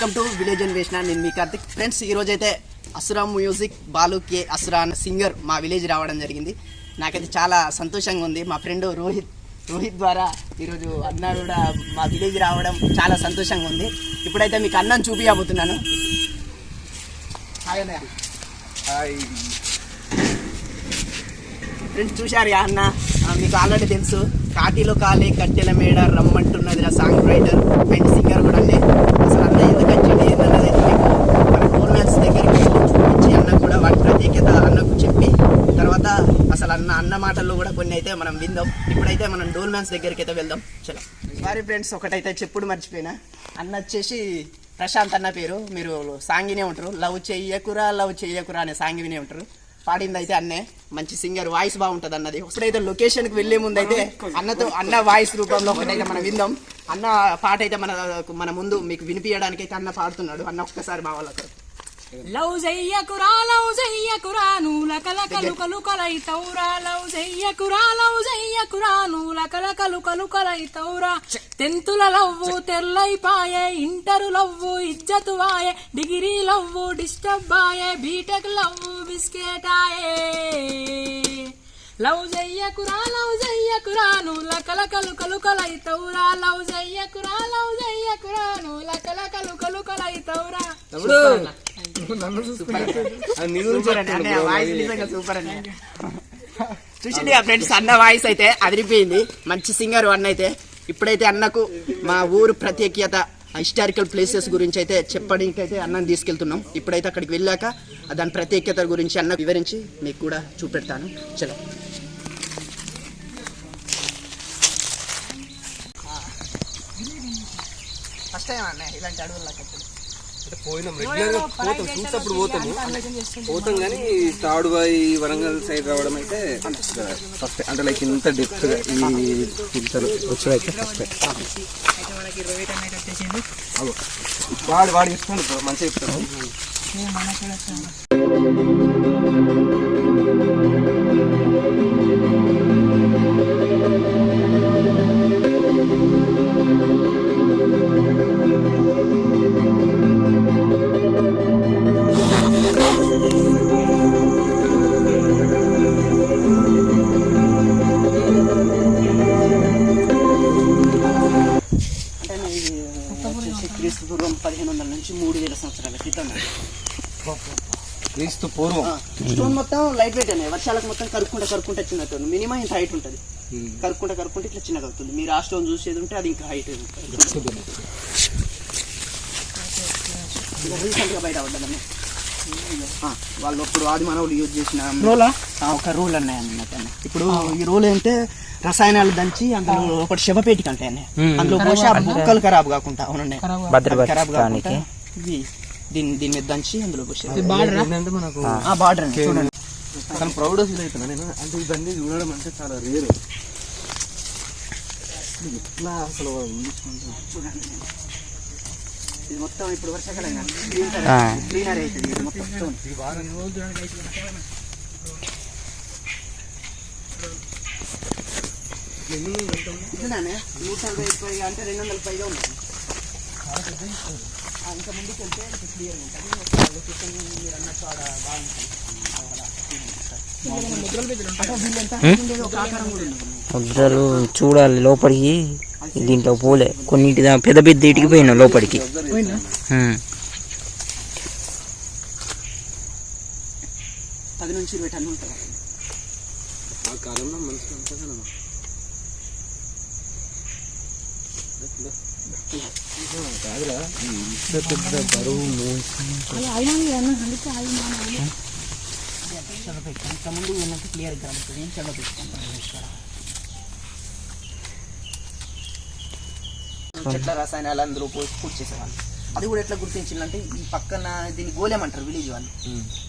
Welcome to village అన్వేషణ నేను మీ Karthik. Friends ఈ రోజు అయితే అసురా మ్యూజిక్ బాలు కే అసురా అన్న సింగర్ మా విలేజ్ రావడం జరిగింది. నాకైతే చాలా సంతోషంగా ఉంది. మా ఫ్రెండ్ రోహిత్ రోహిత్ ద్వారా ఈరోజు అన్న కూడా మా విలేజ్ రావడం చాలా సంతోషంగా ఉంది. ఇప్పుడైతే మీకు అన్నం చూపించబోతున్నాను. ఫ్రెండ్స్ చూశారు యా అన్న? మీకు ఆల్రెడీ తెలుసు. కాటిలో కాలే కట్టెల మేడ రమ్మంటున్నది నా సాంగ్ రైటర్ అండ్ సింగర్ కూడా అన్నీ అసలు అన్న ఎందుకు వచ్చింది ఏంటన్నది అయితే మీకు మన టోల్ మ్యాన్స్ దగ్గరికి వెళ్ళి చూపించి అన్న కూడా వాటి ప్రత్యేకత అన్నకు చెప్పి తర్వాత అసలు అన్న అన్న మాటల్లో కూడా కొన్ని అయితే మనం విందాం. ఇప్పుడైతే మనం డోల్ మ్యాన్స్ దగ్గరికి అయితే వెళ్దాం. చలో. సారీ ఫ్రెండ్స్ ఒకటైతే చెప్పుడు మర్చిపోయినా. అన్న వచ్చేసి ప్రశాంత్ అన్న పేరు. మీరు సాంగ్ వినే ఉంటారు. లవ్ చెయ్యకురా లవ్ చెయ్యకురా అనే సాంగ్ వినే ఉంటారు. పాడింది అయితే అన్నే. మంచి సింగర్ వాయిస్ బాగుంటుంది అన్నది. ఒకసారి లొకేషన్కి ముందు అయితే అన్నతో అన్న వాయిస్ రూపంలో ఒకటైతే మనం విందాం. అన్న పాట అయితే మన మన ముందు మీకు వినిపించడానికి అయితే అన్న పాడుతున్నాడు. అన్న ఒక్కసారి మా వాళ్ళతో. లవ్ చెయ్యకురా లవ్ చెయ్యకురా కురాను లకలకలు కలు కలు లవ్ చెయ్యకురా లవ్ చెయ్యకురా కురాను కల కలు కలు కలైతౌరా టెన్తుల లవ్వు తెల్లైపాయే ఇంటరు లవ్వు ఇజ్జతు వాయే డిగ్రీ లవ్వు డిస్టర్బ్ ఆయే బీటెక్ లవ్వు బిస్కెట్ ఆయే. లవ్ చెయ్యకురా లవ్ చెయ్యకురా నూల కల కలు కలు కలైతౌరా లవ్ చెయ్యకురా లవ్ చెయ్యకురా నూల కల కలు సూపర్ అండి. చూసింది ఫ్రెండ్స్ అన్న వాయిస్ అయితే అదిరిపోయింది. మంచి సింగర్ అన్న అయితే. ఇప్పుడైతే అన్నకు మా ఊరు ప్రత్యేకత హిస్టారికల్ ప్లేసెస్ గురించి అయితే చెప్పడానికి అయితే అన్నని తీసుకెళ్తున్నాం. ఇప్పుడైతే అక్కడికి వెళ్ళాక దాని ప్రత్యేకత గురించి అన్న వివరించి మీకు కూడా చూపెడతాను. చలో. ఫస్ట్ టైం అన్న ఇలాంటి. అంటే పోయినాం. రెగ్యులర్గా పోతాం. చూసినప్పుడు పోతాము. పోతాం కానీ తాడుబాయి వరంగల్ సైడ్ రావడం అయితే ఫస్ట్ అంటే లైక్ ఇంత డెప్త్గా ఈ ఫిల్టర్ వచ్చాయితే ఫస్ట్ వాడు వాడు చెప్తాను మంచిగా చెప్తాను క్రీస్తు పూర్వం. స్టోన్ మొత్తం లైట్ వెయిట్ అనే వర్షాలకు మొత్తం కరుక్కుంటా కరుక్కుంటా చిన్నట్టు మినిమం ఇంత హైట్ ఉంటుంది. కరుక్కుంటా కరుక్కుంటే ఇట్లా చిన్నగా అవుతుంది. మీరు ఆ స్టోన్ చూసేది ఉంటే అది ఇంకా హైట్ రీసెంట్గా బయట పడ్డదన్న వాళ్ళు అప్పుడు ఆది మానవులు యూజ్ చేసిన ఆ, ఒక రూల్ అన్నాయి అన్నమాట అన్న. ఇప్పుడు ఈ రూల్ ఏంటంటే రసాయనాలు దంచి అందులో ఒకటి శవపేటిక అంటే. అందులో పోసి ఆ మొక్కలు ఖరాబ్ కాకుండా అవునండి ఖరాబ్? కాకుండా దీన్ని దీని మీద దంచి అందులో మనకు బార్డర్ చూడండి. ప్రౌడ్ ఫీల్ అవుతున్నా నేను అంటే ఇవన్నీ చూడడం అంటే చాలా రేరు ఎట్లా అసలు ఇది మొత్తం ఇప్పుడు వర్షాకాలం క్లీనర్ అవుతుంది ఇది మొత్తం? నూట నలభై పైగా అంటే రెండు వందల పైగా ఉంది ఇంకా ముందుకు వెళ్తే ఇంకా క్లియర్గా ఉంటుంది. ఒక లొకేషన్ మీరు అన్నట్టు ఆడ బాగుంటుంది. ముద్రలు చూడాలి లోపలికి. దీంట్లో పోలే. కొన్నింటి దా- పెద్ద పెద్ద ఇటుకి పోయినా లోపలికి. పది నుంచి ఇరవై టన్ను ఉంటుంది ఆ కాలంలో మనుషులు అంతా కదా ఇంకా ముందు ఉన్నట్టు క్లియర్గా కనబడుతుంది ఏం చల్ల పెట్టుకుంటాను చెట్ల రసాయనాలు అందులో పోసి పూర్తి చేసేవాళ్ళు. అది కూడా ఎట్లా గుర్తించిందంటే ఈ పక్కన దీన్ని గోలెం అంటారు విలేజ్ వాళ్ళు.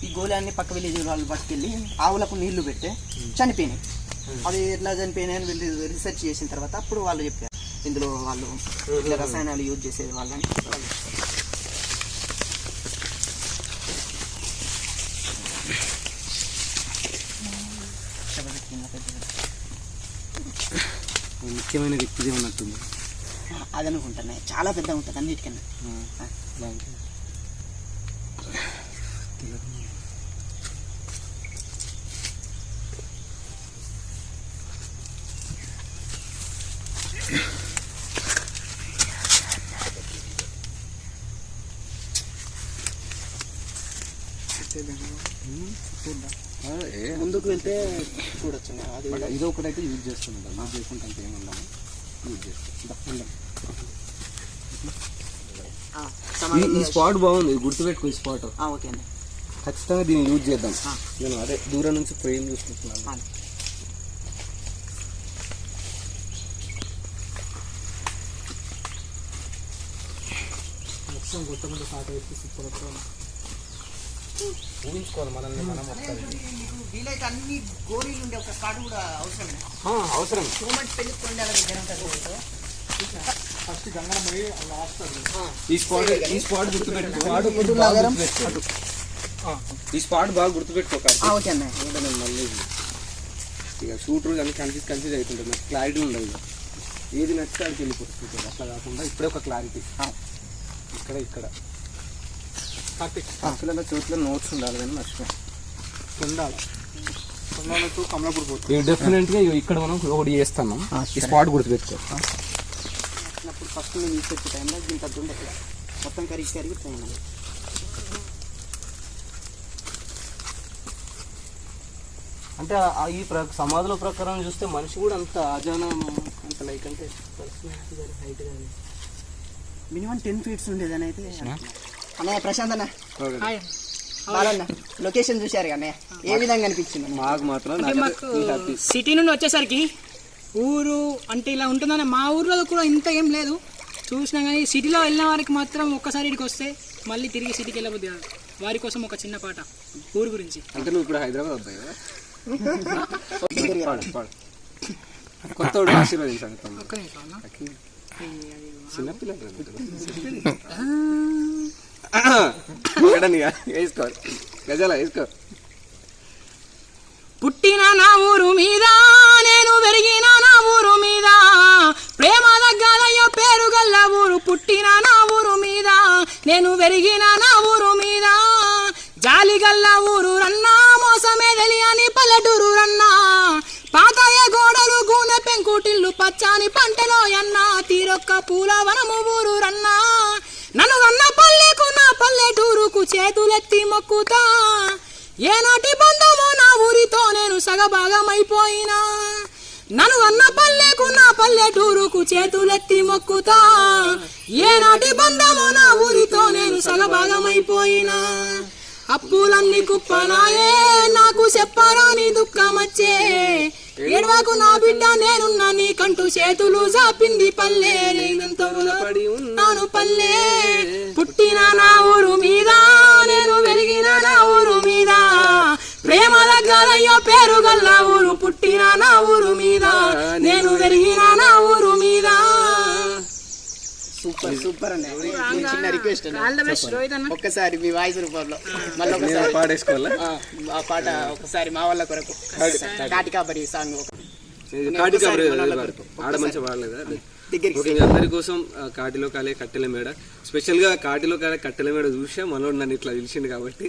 ఈ గోళాన్ని పక్క విలేజ్ వాళ్ళు పట్టుకెళ్ళి ఆవులకు నీళ్ళు పెడితే చనిపోయినాయి. అవి ఎట్లా చనిపోయినాయి అని వీళ్ళు రీసెర్చ్ చేసిన తర్వాత అప్పుడు వాళ్ళు చెప్పారు. ఇందులో వాళ్ళు ఇట్లా రసాయనాలు యూజ్ చేసేది వాళ్ళని. ముఖ్యమైన వ్యక్తిది ఉన్నట్టుంది. అది అనుకుంటున్నాయి చాలా పెద్ద ఉంటుంది అన్నిటికన్నా. ముందుకు వెళ్తే చూడొచ్చు. అది ఇది ఒకటైతే యూజ్ చేస్తుంటాం యూజ్ చేసుకుంటే అంత ఏమి ఉండము యూజ్ చేస్తాం ఆ, ఈ స్పాట్ బాగుంది. గుర్తుపెట్టుకో ఈ స్పాట్. ఆ, ఓకే అండి. ఖచ్చితంగా దీన్ని యూజ్ చేద్దాం. నేను అదే దూరం నుంచి ఫ్రేమ్ చూసుకుంటున్నాను. ఆ. ఊహించుకోవాలి మనల్ని మనం ఒకసారి. వీలైతే అన్ని గోరీలు ఉండే ఒక స్పాట్ కూడా అవసరమే. ఆ, అవసరం. టూ మంత్స్ పెళ్ళికొండే అలా దగ్గర ఉంటుంది ఈ స్పాట్ ఈ స్పాట్ గుర్తుపెట్టుకో. ఈ స్పాట్ బాగా గుర్తుపెట్టుకో కార్తీక్. ఆ, ఓకే అన్న. ఏంటో నేను మళ్ళీ ఇక షూటర్ కానీ కన్ఫ్యూజ్ కన్ఫ్యూజ్ అవుతుంటుంది నాకు క్లారిటీ ఉండదు. ఏది నచ్చితే అది వెళ్ళిపోతుంది అట్లా కాకుండా ఇప్పుడే ఒక క్లారిటీ ఇక్కడ ఇక్కడ. అసలు చోట్ల నోట్స్ ఉండాలి కానీ మర్చిపోయి డెఫినెట్గా ఇక్కడ మనం ఒకటి చేస్తాను. ఈ స్పాట్ గుర్తుపెట్టుకో. అప్పుడు ఫస్ట్ నేను తీసుకొచ్చే టైంలో ఉండే మొత్తం కరిగి కరిగి పోయినా అంటే ఈ ప్ర సమాధుల ప్రకారం చూస్తే మనిషి కూడా అంత అజానం అంత లైక్ అంటే హైట్ కానీ మినిమం టెన్ ఫీట్స్ ఉండేదని అయితే అన్నయ్య ప్రశాంత్ అన్న. హాయ్. బాలన్న లొకేషన్ చూశారు అన్నయ్య. ఏ విధంగా అనిపించింది? మాకు మాత్రం మాకు. సిటీ నుండి వచ్చేసరికి ఊరు అంటే ఇలా ఉంటుందని మా ఊర్లో కూడా ఇంత ఏం లేదు. చూసినా కానీ సిటీలో వెళ్ళిన వారికి మాత్రం ఒక్కసారి ఇక్కడికి వస్తే మళ్ళీ తిరిగి సిటీకి వెళ్ళబుద్ది కాదు. వారి కోసం ఒక చిన్న పాట ఊరు గురించి. అంటే నువ్వు ఇప్పుడు హైదరాబాద్ నిమిషం అన్న. చిన్నపిల్లలు వేసుకో గజాల వేసుకో పుట్టిన నా ఊరు మీద నేను పెరిగిన నా ఊరు మీద. ప్రేమ దగ్గరయ్య పేరు గల్ల ఊరు పుట్టిన నా ఊరు మీద. నేను పెరిగిన నా ఊరు మీద. జాలి గల్ల ఊరు రన్నా మోసమే తెలియని పల్లెటూరు రన్నా. పాతయ్య గోడలు గూనె పెంకుటిల్లు పచ్చని పంటలో ఎన్నా తీరొక్క పూల వనము ఊరు రన్నా. నన్ను అన్న ఏనాటి బంధమో నా ఊరితో నేను సగభాగమైపోయినా. నన్ను అన్న పల్లెకు నా పల్లెటూరుకు చేతులెత్తి మొక్కుతా. ఏనాటి బంధమో నా ఊరితో నేను సగభాగమైపోయినా. అప్పులన్నీ కుప్పనాయే నాకు చెప్పరాని దుఃఖమచ్చే. ఏడవకు నా బిడ్డ నేనున్నా నీకంటూ చేతులు జాపింది పల్లె. నేనంతో పడి ఉన్నాను పల్లె. పుట్టిన నా ఊరు మీద నేను వెలిగిన నా ఊరు మీద. ప్రేమ దగ్గరయ్యో పేరు గల్ల ఊరు పుట్టిన నా ఊరు మీద. నేను వెలిగిన సూపర్ చిన్న రిక్వెస్ట్ ఒక్కసారి మీ వాయిస్ రూపంలో. మళ్ళీ నేను ఒకసారి. పాడేసుకోవాలా? ఆ, పాట ఒకసారి మా వాళ్ళ కొరకు. కాటికాబరి సాంగ్. ఆడ పాడలేదా? అందరి కోసం కాటిలో కాలే కట్టెల మేడ. స్పెషల్గా కాటిలో కాలే కట్టెల మేడ చూసే మనోడు నన్ను ఇట్లా పిలిచిండు కాబట్టి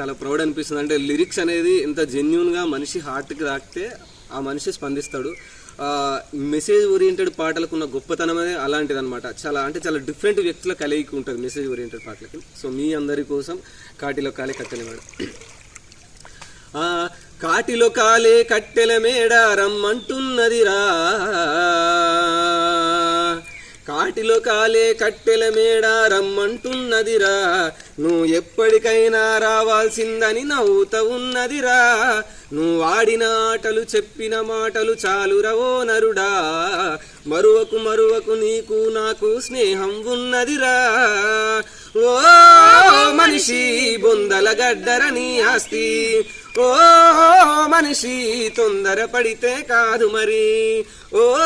చాలా ప్రౌడ్ అనిపిస్తుంది. అంటే లిరిక్స్ అనేది ఎంత జెన్యున్గా మనిషి హార్ట్కి తాకితే ఆ మనిషి స్పందిస్తాడు. మెసేజ్ ఓరియంటెడ్ పాటలకు ఉన్న గొప్పతనం అనేది అలాంటిది అనమాట చాలా అంటే చాలా డిఫరెంట్ వ్యక్తుల కలిగి ఉంటుంది మెసేజ్ ఓరియంటెడ్ పాటలకి. సో మీ అందరి కోసం కాటిలో కాలే కట్టెల మేడ. కాటిలో కాలే కట్టెల మేడ రమ్మంటున్నదిరా కాటిలో కాలే కట్టెల మేడ రమ్మంటున్నదిరా నువ్వు ఎప్పటికైనా రావాల్సిందని నవ్వుత ఉన్నదిరా నువ్వు ఆటలు చెప్పిన మాటలు చాలురవో నరుడా. మరువకు మరువకు నీకు నాకు స్నేహం ఉన్నదిరా. ఓ మనిషి బొందల గడ్డరని ఆస్తి. ఓ మనిషి తొందర పడితే కాదు మరి. ఓ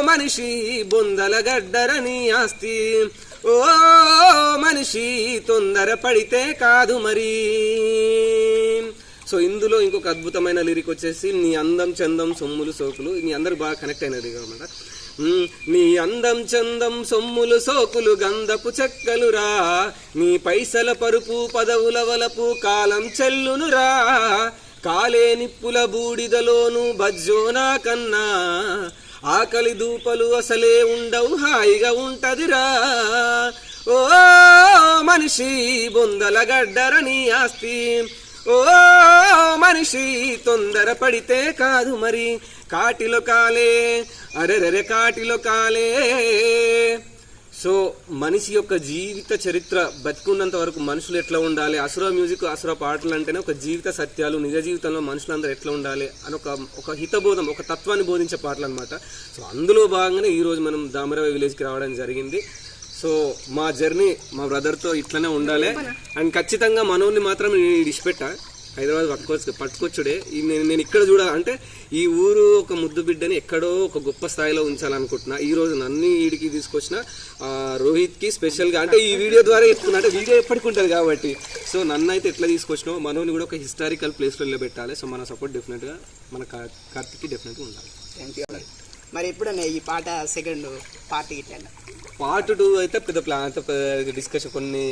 మనిషి బొందల గడ్డరని ఆస్తి. ఓ మనిషి తొందర పడితే కాదు మరి. సో ఇందులో ఇంకొక అద్భుతమైన లిరిక్ వచ్చేసి నీ అందం చందం సొమ్ములు సోకులు. నీ అందరు బాగా కనెక్ట్ అయినది అనమాట నీ అందం చందం సొమ్ములు సోకులు గంధపు చెక్కలురా. నీ పైసల పరుపు పదవుల వలపు కాలం చెల్లునురా. కాలే నిప్పుల బూడిదలోను బజ్జోనా కన్నా. ఆకలి దూపలు అసలే ఉండవు హాయిగా ఉంటదిరా. ఓ మనిషి బొందల గడ్డరని ఆస్తి. ఓ మనిషి తొందర పడితే కాదు మరి. కాటిలో కాలే అరెరెరె కాటిలో కాలే. సో మనిషి యొక్క జీవిత చరిత్ర బతికున్నంత వరకు మనుషులు ఎట్లా ఉండాలి? అసుర మ్యూజిక్ అసుర పాటలు అంటేనే ఒక జీవిత సత్యాలు నిజ జీవితంలో మనుషులందరూ ఎట్లా ఉండాలి? అని ఒక ఒక హితబోధం ఒక తత్వాన్ని బోధించే పాటలు అనమాట సో అందులో భాగంగానే ఈరోజు మనం దామరవ విలేజ్కి రావడం జరిగింది. సో మా జర్నీ మా బ్రదర్తో ఇట్లనే ఉండాలి. అండ్ ఖచ్చితంగా మనోని మాత్రం నేను ఇడిచిపెట్టా హైదరాబాద్ పట్టుకోవచ్చు పట్టుకొచ్చుడే. ఈ నేను నేను ఇక్కడ చూడ అంటే ఈ ఊరు ఒక ముద్దు బిడ్డని ఎక్కడో ఒక గొప్ప స్థాయిలో ఉంచాలనుకుంటున్నా. ఈ రోజు నన్ను ఈడికి తీసుకొచ్చిన ఆ, రోహిత్కి స్పెషల్గా అంటే ఈ వీడియో ద్వారా చెప్తున్నా. అంటే వీడియో ఎప్పటికి ఉంటుంది కాబట్టి. సో నన్ను అయితే ఎట్లా తీసుకొచ్చినావు మనోని కూడా ఒక హిస్టారికల్ ప్లేస్లో పెట్టాలి సో మన సపోర్ట్ డెఫినెట్గా మన కార్తిక్కి డెఫినెట్గా ఉండాలి. థ్యాంక్ యూ మరి ఎప్పుడు ఈ పాట సెకండ్ పార్టీ ఇట్లా పార్ట్ టూ అయితే పెద్ద ప్లాన్ అయితే డిస్కషన్ కొన్ని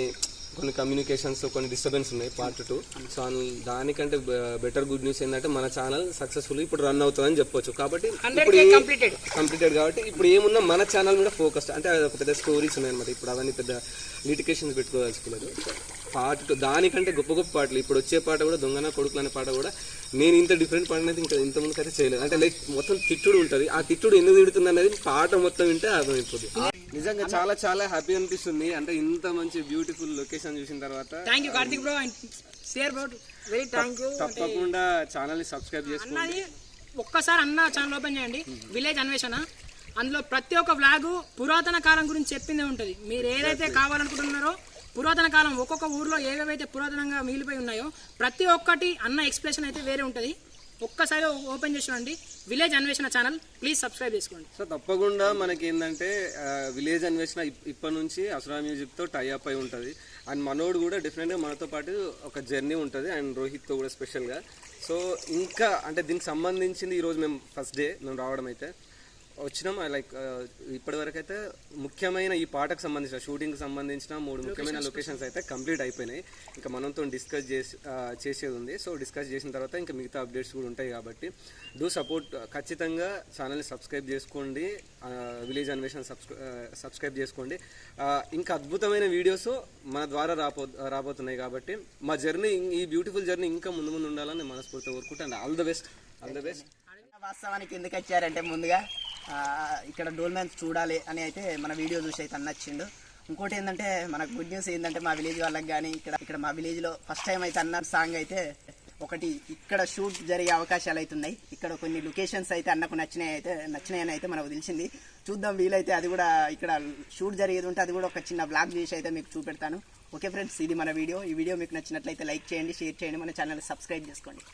కొన్ని కమ్యూనికేషన్స్ కొన్ని డిస్టర్బెన్స్ ఉన్నాయి పార్ట్ టూ. సో దానికంటే బెటర్ గుడ్ న్యూస్ ఏంటంటే మన ఛానల్ సక్సెస్ఫుల్ ఇప్పుడు రన్ అవుతుందని చెప్పొచ్చు. కాబట్టి కంప్లీటెడ్ కాబట్టి ఇప్పుడు ఏమున్నా మన ఛానల్ మీద ఫోకస్ అంటే ఒక పెద్ద స్టోరీస్ ఉన్నాయి అనమాట ఇప్పుడు అవన్నీ పెద్ద లిటికేషన్స్ పెట్టుకోవాల్సుకోలేదు పార్ట్ టూ దానికంటే గొప్ప గొప్ప పాటలు. ఇప్పుడు వచ్చే పాట కూడా దొంగన కొడుకులు అనే పాట కూడా నేను ఇంత డిఫరెంట్ పాట అయితే ఇంకా ఇంత ముందుకు అయితే చేయలేదు. అంటే లైక్ మొత్తం తిట్టుడు ఉంటుంది. ఆ తిట్టుడు ఎందుకు తిడుతుంది అనేది పాట మొత్తం వింటే అర్థమైపోతుంది నిజంగా చాలా చాలా హ్యాపీ అనిపిస్తుంది. అంటే ఇంత మంచి బ్యూటిఫుల్ లొకేషన్ చూసిన తర్వాత thank you Karthik bro and share bro very thank you తప్పకుండా ఛానల్ని సబ్స్క్రైబ్ చేసుకోండి. ఒక్కసారి అన్న ఛానల్ ఓపెన్ చేయండి. విలేజ్ అన్వేషణ. అందులో ప్రతి ఒక్క వ్లాగు పురాతన కాలం గురించి చెప్పిందే ఉంటుంది. మీరు ఏదైతే కావాలనుకుంటున్నారో పురాతన కాలం ఒక్కొక్క ఊర్లో ఏవేవైతే పురాతనంగా మిగిలిపోయి ఉన్నాయో ప్రతి ఒక్కటి అన్న ఎక్స్ప్రెషన్ అయితే వేరే ఉంటుంది. ఒక్కసారి ఓపెన్ చేసి village Anveshana channel please subscribe చేసుకోండి. సో తప్పకుండా మనకి ఏంటంటే విలేజ్ అన్వేషణ ఇప్పటి నుంచి అసురా మ్యూజిక్తో టైఅప్ అయి ఉంటుంది. అండ్ మనోడు కూడా డెఫినెట్గా మనతో పాటు ఒక జర్నీ ఉంటుంది అండ్ రోహిత్తో కూడా స్పెషల్గా సో ఇంకా అంటే దీనికి సంబంధించింది ఈరోజు మేము ఫస్ట్ డే మేము రావడం అయితే వచ్చినాం లైక్ ఇప్పటి వరకు అయితే ముఖ్యమైన ఈ పాటకు సంబంధించిన షూటింగ్కి సంబంధించిన మూడు ముఖ్యమైన లొకేషన్స్ అయితే కంప్లీట్ అయిపోయినాయి. ఇంకా మనతో డిస్కస్ చేసి ఆ, చేసేది ఉంది. సో డిస్కస్ చేసిన తర్వాత ఇంకా మిగతా అప్డేట్స్ కూడా ఉంటాయి కాబట్టి డూ సపోర్ట్ ఖచ్చితంగా ఛానల్ని సబ్స్క్రైబ్ చేసుకోండి. విలేజ్ అన్వేషణ సబ్స్క్రైబ్ చేసుకోండి. ఇంకా అద్భుతమైన వీడియోస్ మన ద్వారా రాబో రాబోతున్నాయి కాబట్టి మా జర్నీ ఈ బ్యూటిఫుల్ జర్నీ ఇంకా ముందు ముందు ఉండాలని మనస్ఫూర్తిగా కోరుకుంటాను all the best all the best వాస్తవానికి ఎందుకు వచ్చారంటే ముందుగా ఇక్కడ డోల్ మ్యాన్స్ చూడాలి అని అయితే మన వీడియో చూసి అయితే అన్నచ్చిండు. ఇంకోటి ఏంటంటే మనకు గుడ్ న్యూస్ ఏంటంటే మా విలేజ్ వాళ్ళకి కానీ ఇక్కడ ఇక్కడ మా విలేజ్లో ఫస్ట్ టైం అయితే అన్న సాంగ్ అయితే ఒకటి ఇక్కడ షూట్ జరిగే అవకాశాలు అయితే ఉన్నాయి. ఇక్కడ కొన్ని లొకేషన్స్ అయితే అన్నకు నచ్చినాయి అయితే నచ్చినాయని అయితే మనకు తెలిసింది. చూద్దాం వీలైతే అది కూడా ఇక్కడ షూట్ జరిగేది ఉంటే అది కూడా ఒక చిన్న బ్లాగ్ చేసి అయితే మీకు చూపెడతాను. ఓకే ఫ్రెండ్స్ ఇది మన వీడియో. ఈ వీడియో మీకు నచ్చినట్లయితే లైక్ చేయండి షేర్ చేయండి. మన ఛానల్ సబ్స్క్రైబ్ చేసుకోండి.